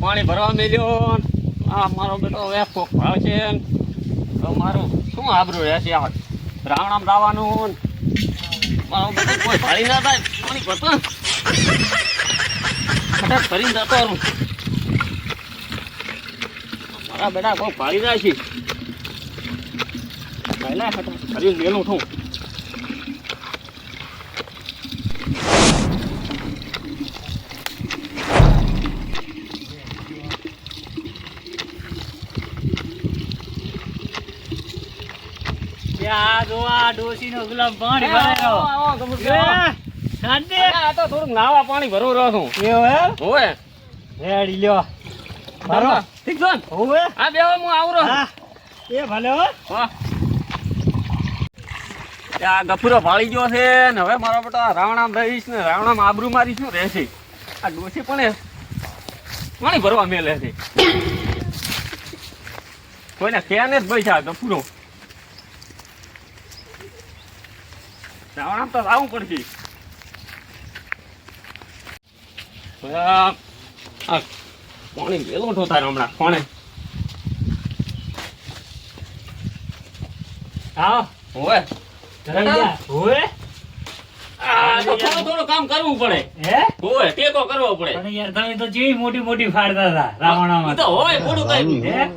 પાણી ભરવા મેલ્યો આ મારો બેટો હવે કોક ભાવ છે તો મારું શું આબરું રહેશે આ રાવણામ રાવાનું મારો બેટો કોઈ ભાળી ના થાય, પાણી ભરતો. ફટાક ભરીને જતો રહું. મારા બેટા કોઈ ભાળી જાય છે પહેલાં ફટાક ભરીને મેલું છું. આ જો આ પાણી આવો, ગમું એ, આવો. શાંતિ? અરે, આ તો થોડું નાવા પાણી ભરવું રહ્યો છું એવું એમ? હોવે રેડી લ્યો. ભરો. ઠીક છે ને? આ બે હું. એ ભલે હો. આ ગફુરો ભાળી ગયો છે ને હવે મારા બેટા રાવણામ રહીશ ને રાવણામ આબરૂ મારી શું રહેશે આ ડોસી પણ પાણી ભરવા મેલે છે કોઈને કે જ ભાઈ છે ગફુરો રાવણામ તો આવવું પડશે. પાણી ઠોતા હમણાં. કોણે? થોડું કામ કરવું પડે. હે? હોય ટેકો કરવો પડે. પણ યાર તમે તો જેવી મોટી મોટી ફાડતા હતા રાવણામાં. તો હોય થોડું કઈ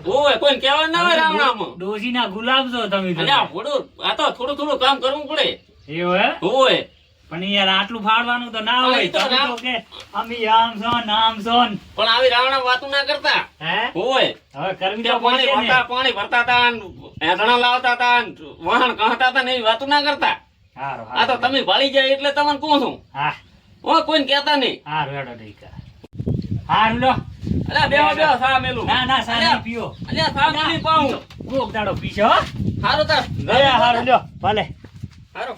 હોય કોઈ કહેવા ના હોય રાવણામાં. ડોશીના ગુલાબ છો તમે અલ્યા થોડું આ તો થોડું થોડું કામ કરવું પડે. એવું હે? હોય પણ યાર આટલું ફાડવાનું તો ના હોય. તમે તો કે અમે આમ છો ને છો પણ આવી રાવણા વાતું ના કરતા. હે? હોય હવે કરવી તો પાણી ભરતા પાણી ભરતા હતા ને લાવતા હતા ને કહતા હતા ને એવી વાતું ના કરતા. હારું, આ તો. તમે ભાળી જાય એટલે તમને કહું છું હા. હું કોઈને કહેતા નહીં. ઢીકા. હારું લો. અલ્યા બેહો બેહો સા મેલું ના ના સા નહીં પીઓ. અલ્યા સા મેલી પાઉં. કોક દાડો પીશો હો? હારું તાર. ગયા હારું લ્યો. ભલે. હારું.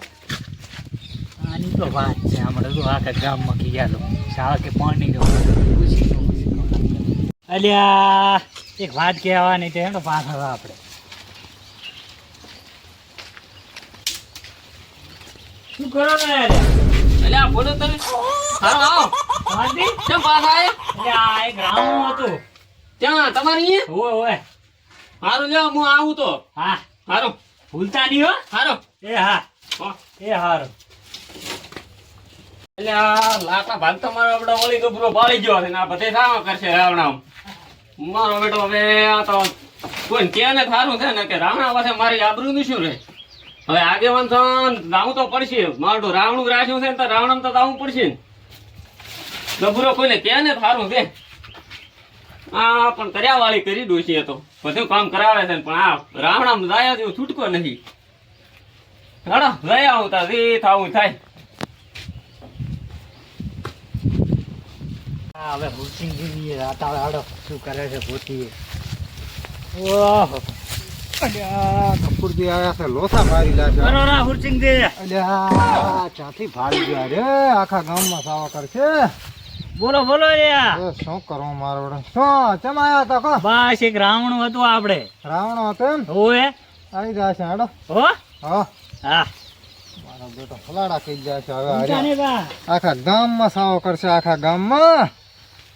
તો વાત છે હમણાં તો આખા ગામમાં કીયાલો શાળા કે પાણી નો અલ્યા એક વાત કહેવાની છે એનો પાછળ આપણે. શું કરો ને અલ્યા બોલો તમે. હારું આવો. શાંતિ? કેમ પાછા આયા? એક રાવણ હતું. ત્યાં તમારી અહીંયા? હારું લ્યો હું આવું તો. હા. હારું. ભૂલતા નહીં હો. હારું. એ હા. એ હારું. એટલે મારો બેટો ને આ તો કોઈ કે ને સારું છે ને કે રાવણા પાસે મારી આબરૂ શું રે હવે આગેવાન ને તો પડશે. મારું રાવણું રાખ્યું છે ને તો તો જાવું પડશે ને. ગભરો કોઈને કે ને સારું છે? આ પણ કર્યા વાળી કરી ડોશી તો. બધું કામ કરાવે છે ને પણ આ રાવણામાં જાય છૂટકો નથી. હાડો, લઈ આવું થાય. હવે રાતા હાડો શું કરે છે ભૂતી ઓહો! અલ્યા કપૂરજી આયા છે લોસા મારી લાશે કરો રા અલ્યા ક્યાંથી ભાળી ગયા રે? આખા ગામમાં સાવા કરશે બોલો બોલો યા શું કરો મારો વડો? શું? ચમ આયા તા કો બસ એક રાવણ હતું આપણે રાવણો હતું એમ? ઓએ આવી છે હાડો. હો? હા. હા. મારો બેટો ફલાડા ગયા છે હવે. આખા ગામમાં સાવો કરશે આખા ગામમાં.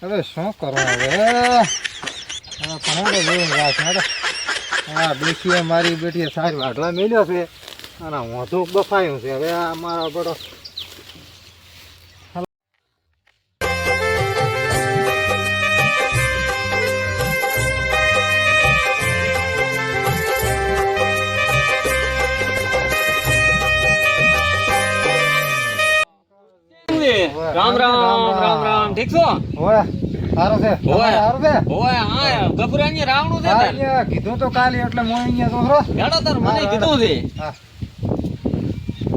હવે શું કરો હવે? હેડો જોઈને રાખ હા બેઠીએ, મારી બેટીએ સારી વાઢવા મેલ્યો છે. અને હું તો બફાયું છે. હવે આ મારા બેટો ઓય સારો છે. ઓય. તમારે છે? ઓય હા ગભરાની રાવણું છે હા, કીધું તો કાલે એટલે હું અહીંયા છોકરો હેડો તાર મને કીધું છે.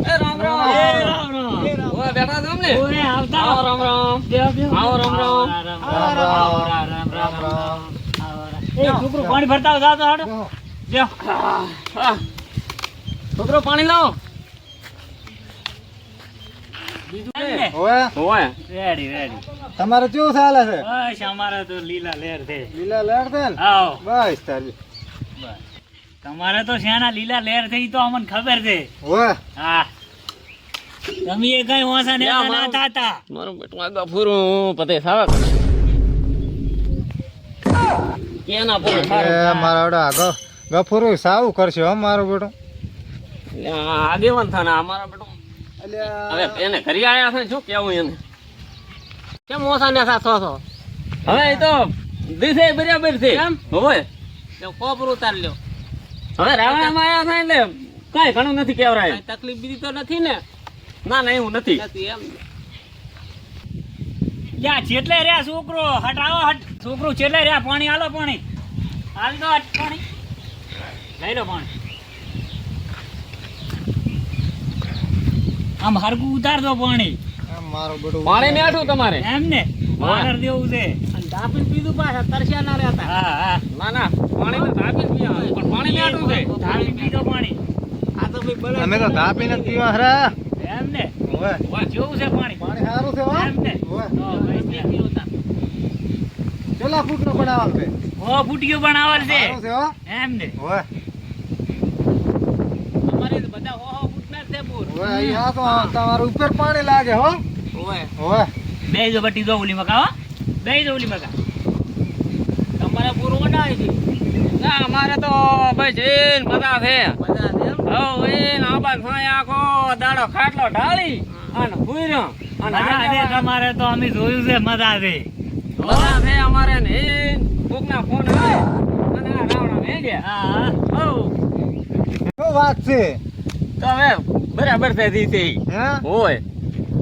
એ રામ રામ. એ રામ રામ. ઓય બેઠા છો ને આવતા. આવો રામ રામ. બેહો, બેહો. આવો રામ રામ. રામ રામ. રામ. આવો રામ રામ રામ. રામ. એ છોકરો પાણી ભરતા જાતો હાડો. જો. છોકરો પાણી લાવો ને? ઓય ઓય રેડી રેડી તમારે કેવું ચાલે છે? બસ અમારે તો લીલા લહેર છે. લીલા લહેર છે ને? બસ તારી તમારે તો શાના લીલા લેર થઈ તો અમને ખબર છે. હા. તમે એ કઈ ઓછા ને ના મારું- મારું બેટું આગા ફૂરું પતે સાવા કેના પૂરું એ. મારા વડા ગ- ગફુરું સાવું કરશે હો મારો બેટો. આગેવાન થાય ને અમારા બેટો હવે એને ઘરે આવ્યા છે શું કેવું એને? કેમ ઓછા ને થતો છો હવે એ તો દિશે બરાબર છે. હોય કોપર ઉતાર લ્યો. હવે રાવણામાં આવ્યા છે એટલે કઈ ઘણું નથી કેવરાય. તકલીફ બીજી તો નથી ને? ના ના એવું નથી. નથી એમ. યા જેટલે રહ્યા છોકરો હટાવો હટ. છોકરો જેટલે રહ્યા પાણી હાલો પાણી. હાલ તો હટ પાણી. લઈ લો પાણી. આમ હરકું ઉતાર દો પાણી પાણી મેઠું તમારે? એમ ને વાનર દેવું છે. દાપીને પીધું પાછા તરસ્યા ના રહેતા. હા હા. ના ના પાણી તો ધાપીને પીવા પણ પાણી આઠું છે. ધાપી પીધો પાણી. આ તો ભાઈ અમે તો ધાપીને ન પીવા હરા. એમ ને ઓય જેવું છે પાણી. પાણી સારું છે હો. એમ ને ઓય તો ભાઈ બે પીવો તાર. કેટલા ફૂટનો બનાવવાનું છે ઓ ફૂટીઓ બનાવલ છે. સારું છે હો. એમ ને ઓય અમારે તો બધા હો હો ફૂટના જ છે બોર ઓય અહીંયા તો તમારું ઉપર પાણી લાગે હો. ઓય ઓય બે જો બટી દો ઓલી મકા હો. બે જો ઓલી મકા તમારે પૂરું બનાવે છે ના અમારે તો ભાઈ જઈને મજા છે. બધા છે એમ? હવ એને ભાઈ આખો દાડો ખાટલો ઢાળી અને હુઈરો અને તમારે તો અમે જોયું છે મજા છે. મજા છે અમારે ને કોકના ફોન આવે અને આ રાવણા મે ગયા હા. શું વાત છે? તો હવે બરાબર થઈ. હે? હોય.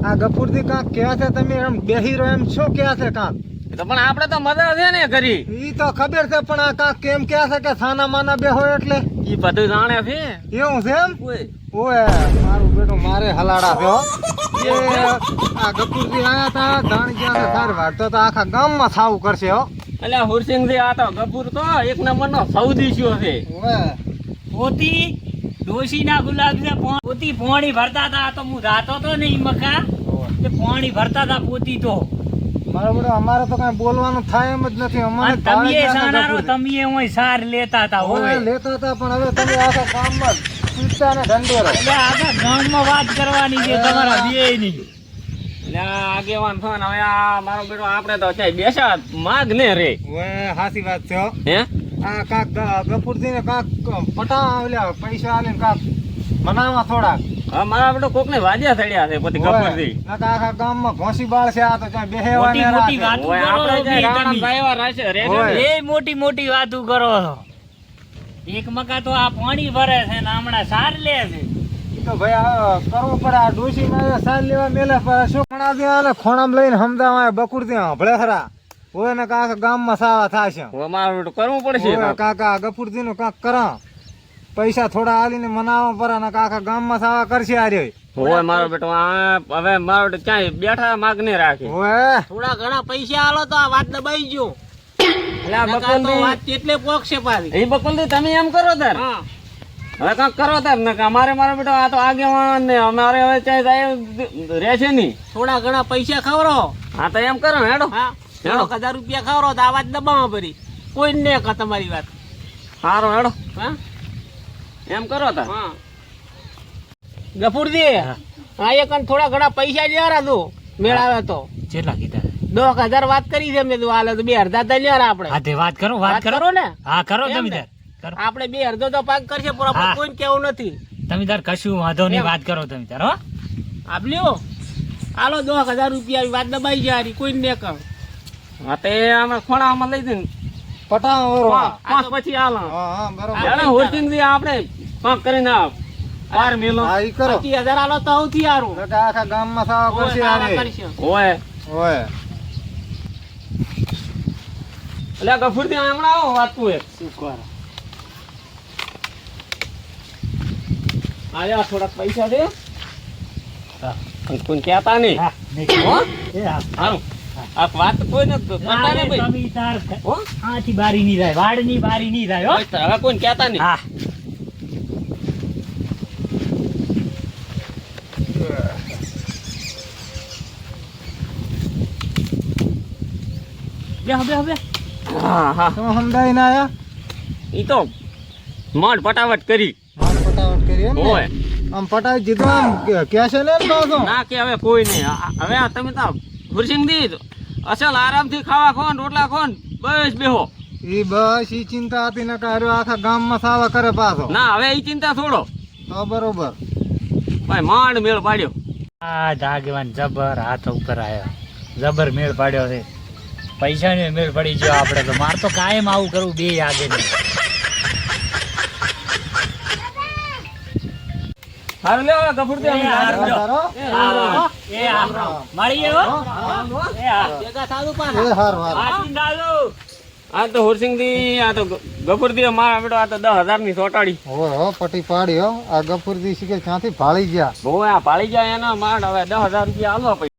આ ગફુરથી કાંક કહે છે તમે એમ બેહી રહો એમ શું કહે છે કાંક? તો પણ આપણે તો મજા છે ને કરી ઈ તો ખબર છે પણ આ કાંક કેમ કહે છે કે સાના માના બેહો એટલે? ઈ બધું જાણે છે. એવું છે એમ? ઓય મારું બેટો મારે હલાડા છે એ આ ગફુરજી આયા તા ધાણ ગયા છે સાર વાળતો તો આખા ગામમાં સાવ કરશે હો. એટલે હુરસિંહજી આ તો ગફુર તો એક નંબરનો સૌદી છે. ઓય. પોતી ડોશીના ગુલાબ છે પોતી પોણી ભરતા હતા તો હું રાતો તો નહીં મકા તે પોણી ભરતા હતા પોતી તો. મારો બેટો અમારે તો કઈ બોલવાનું થાય એમ જ નથી. અમારે તમે સાનારો તમે ઓય સાર લેતા હતા હોય લેતા હતા પણ હવે તમે આખા કામમાં પીતા ને ઢંઢેરો. એટલે આખા ગામમાં વાત કરવાની છે તમારા બેયની આગેવાન થયો હવે આ મારો બેટો આપણે તો બેસા માગ ને રે. હાસી વાત છે હે? આ કાક ગફુરજી ને કાક પટા ઓલ્યા પૈસા આલીને કાક મનાવા થોડાક. હા મારા બેટો કોક ને વાજ્યા થડ્યા છે પછી ગફુરજી. નકર આખા ગામમાં ઘોસી બાળ છે આ તો ક્યાં બેહેવાની મોટી ને. વાતો કરો તમે. એ મોટી મોટી વાતો કરો છો. એક મકા તો આ પાણી ભરે છે ને હમણાં સાર લે છે. તો ભાઈ કરવું પડે આ ડોસી ના સાર લેવા મેલે શું ખણા દે આલે ખોણામ લઈને સમજાવા બકુર ત્યાં ભળે ખરા ઓય ને કાકા ગામમાં સાવા થાશે. હવે મારું કરવું પડશે કાકા ગફુરજી નું કાક કરા પૈસા થોડા આલીને મનાવા પડે ને કાકા ગામમાં સાવા કરશે આ રહ્યો હોય મારો બેટો હવે મારો બેટો ક્યાંય બેઠા માગ ને રાખે. ઓય. થોડા ઘણા પૈસા આલો તો આ વાત દબાઈ ગયો. એટલે આ બકુલજી એટલે પોકશે પાછી. એ બકુલદી તમે એમ કરો તાર? હવે કાંઈક કરો તાર? ને કે અમારે મારો બેટો આ તો આગેવાન ને અમારે હવે ક્યાંય જાય રહેશે નહીં. થોડા ઘણા પૈસા ખવરો. હા તો એમ કરો હેડો. હા. હેડો. એક હજાર રૂપિયા ખવરો તો આ વાત દબાવો ભરી. કોઈ ને કા તમારી વાત. સારો હેડો. હા? એમ કરો તા. હા. ગફુરજી હા. એક થોડા ઘણા પૈસા લેવાના તું મેળાવે તો. કેટલા કીધા. દસ હજાર વાત કરી છે મેં તું હાલે તો બે અડધા તો લેવાના આપણે. હા તે વાત કરો વાત કરો. ને. હા કરો કરો. આપણે બે અડધો તો પાક કરશે પણ આપણે કોઈ કેવું નથી. તમે તાર કશું વાંધો નહીં વાત કરો તમે હો. આપ લ્યો. હાલો દસ હજાર રૂપિયા વાત દબાઈ જાય કોઈ ને કર હા તે અમે ખોણામાં લઈ જઈને પટા પાંચ પાંચ પછી હાલ. હા હા બરોબર. આપણે પાંચ કરીને બાર મેલો. હા ઈ કરો. પચીસ હજાર તો સૌથી સારું કાકા આખા ગામમાં સાવા કરશે સારા આ ઓય. એટલે ગફુરથી હમણાં આવો વાતું એક. આયા થોડાક પૈસા દે. હા. કહેતા નહીં. હા એ હા. સારું આ વાત કોઈ કરતા અરે નહીં ભાઈ. તમે તાર હો? આથી બારી થાય વાડની બારી થાય હો. હવે હવે કહેતા નહીં. હા. બેહો બેહો બે. હા હા. તમે સમજાઈ ના આયા? ઈ તો મઢ પટાવટ કરી. માર પટાવટ કરી એમ હોય. આમ પટાવી દીધું આમ કે- છે ને ના કે હવે કોઈ નહીં. હવે તમે તો હુરસિંગ દી અસલ આરામથી ખાવા ખોન રોટલા ખોન બસ બેહો. એ બસ ઈ ચિંતા હતી ને કાર્યો આખા ગામમાં સાવા કરે પાછો. ના હવે એ ચિંતા છોડો. તો બરોબર. ભાઈ માંડ મેળ પાડ્યો. આ જાગવાન જબર હાથ ઉપર આવ્યો જબર મેળ પાડ્યો છે. પૈસાની મેળ પડી ગયો આપણે તો. માર તો કાયમ આવું કરવું બે આગે નહીં. હારું લ્યો ગફુરજી અમે હારું? એ. આ મળીએ હો. એ આ. એ હાર હાર. આ તો હુરસિંગથી આ તો ગફુરજી મારા બેટો આ તો દસ હજારની સોટાડી. હવે હો પટી પાડી હો. આ ગફુરજી શીખે ક્યાંથી ભાળી ગયા. બહુ આ ભાળી ગયા એના માંડ. હવે દસ હજાર રૂપિયા આલો